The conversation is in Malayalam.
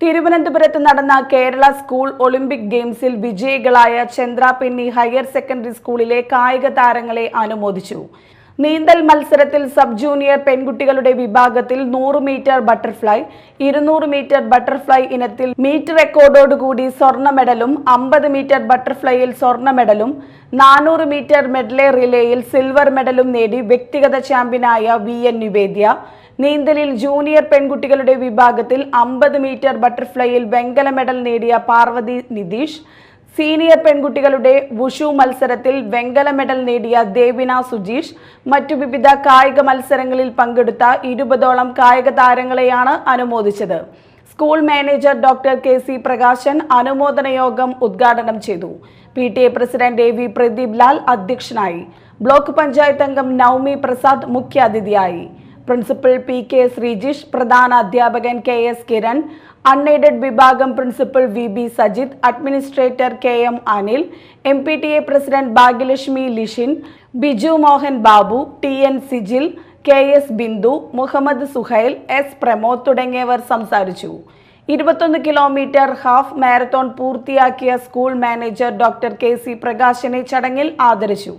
തിരുവനന്തപുരത്ത് നടന്ന കേരള സ്കൂൾ ഒളിമ്പിക് ഗെയിംസിൽ വിജയികളായ ചന്ദ്രാപിന്നി ഹയർ സെക്കൻഡറി സ്കൂളിലെ കായിക താരങ്ങളെ അനുമോദിച്ചു. നീന്തൽ മത്സരത്തിൽ സബ് ജൂനിയർ പെൺകുട്ടികളുടെ വിഭാഗത്തിൽ നൂറ് മീറ്റർ ബട്ടർഫ്ലൈ ഇരുന്നൂറ് മീറ്റർ ബട്ടർഫ്ലൈ ഇനത്തിൽ മീറ്റ് റെക്കോർഡോടുകൂടി സ്വർണ മെഡലും അമ്പത് മീറ്റർ ബട്ടർഫ്ലൈയിൽ സ്വർണ മെഡലും നാനൂറ് മീറ്റർ മെഡലേ റിലേയിൽ സിൽവർ മെഡലും നേടി വ്യക്തിഗത ചാമ്പ്യനായ വി എൻ നിവേദ്യ. നീന്തലിൽ ജൂനിയർ പെൺകുട്ടികളുടെ വിഭാഗത്തിൽ അമ്പത് മീറ്റർ ബട്ടർഫ്ലൈയിൽ വെങ്കല മെഡൽ നേടിയ പാർവതി നിതീഷ് സീനിയർ പെൺകുട്ടികളുടെ വുഷു മത്സരത്തിൽ വെങ്കല മെഡൽ നേടിയ ദേവിന സുജീഷ് മറ്റു വിവിധ കായിക മത്സരങ്ങളിൽ പങ്കെടുത്ത ഇരുപതോളം കായിക താരങ്ങളെയാണ് അനുമോദിച്ചത്. School manager doctor K C Prakashan അനുമോദന യോഗം ഉദ്ഘാടനം ചെയ്തു. P T A president A V Pradeep Lal അധ്യക്ഷനായി. ബ്ലോക്ക് പഞ്ചായത്ത് അംഗം നവമി പ്രസാദ് മുഖ്യാതിഥിയായി. പ്രിൻസിപ്പൽ പി കെ ശ്രീജിഷ് പ്രധാന അധ്യാപകൻ കെ എസ് കിരൺ അൺഎയ്ഡഡ് വിഭാഗം principal V B Sajith administrator K M Anil M P T A president Bhagyalakshmi Lishin Biju Mohan Babu T N Sijil K S Bindu Muhammad Suhail S Pramod തുടങ്ങിയവർ സംസാരിച്ചു. ഇരുപത്തൊന്ന് കിലോമീറ്റർ ഹാഫ് മാരത്തോൺ പൂർത്തിയാക്കിയ school manager doctor K C പ്രകാശനെ ചടങ്ങിൽ ആദരിച്ചു.